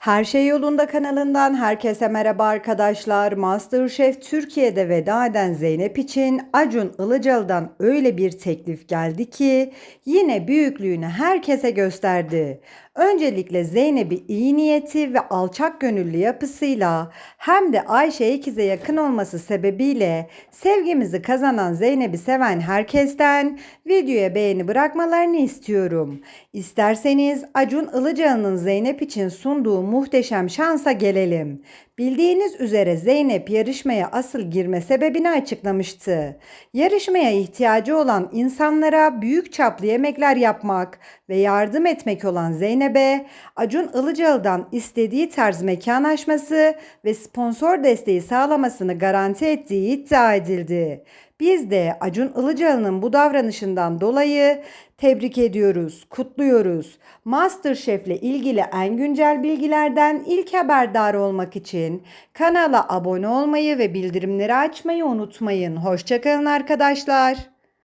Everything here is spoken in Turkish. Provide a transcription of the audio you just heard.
Her Şey Yolunda kanalından herkese merhaba arkadaşlar. Masterchef Türkiye'de veda eden Zeynep için Acun Ilıcalı'dan öyle bir teklif geldi ki yine büyüklüğünü herkese gösterdi. Öncelikle Zeynep'i iyi niyeti ve alçak gönüllü yapısıyla hem de Ayşe Ekiz'e yakın olması sebebiyle sevgimizi kazanan Zeynep'i seven herkesten videoya beğeni bırakmalarını istiyorum. İsterseniz Acun Ilıcalı'nın Zeynep için sunduğu muhteşem şansa gelelim. Bildiğiniz üzere Zeynep yarışmaya asıl girme sebebini açıklamıştı. Yarışmaya ihtiyacı olan insanlara büyük çaplı yemekler yapmak ve yardım etmek olan Zeynep'e Acun Ilıcalı'dan istediği tarz mekan açması ve sponsor desteği sağlamasını garanti ettiği iddia edildi. Biz de Acun Ilıcalı'nın bu davranışından dolayı tebrik ediyoruz, kutluyoruz. MasterChef'le ilgili en güncel bilgilerden ilk haberdar olmak için kanala abone olmayı ve bildirimleri açmayı unutmayın. Hoşçakalın arkadaşlar.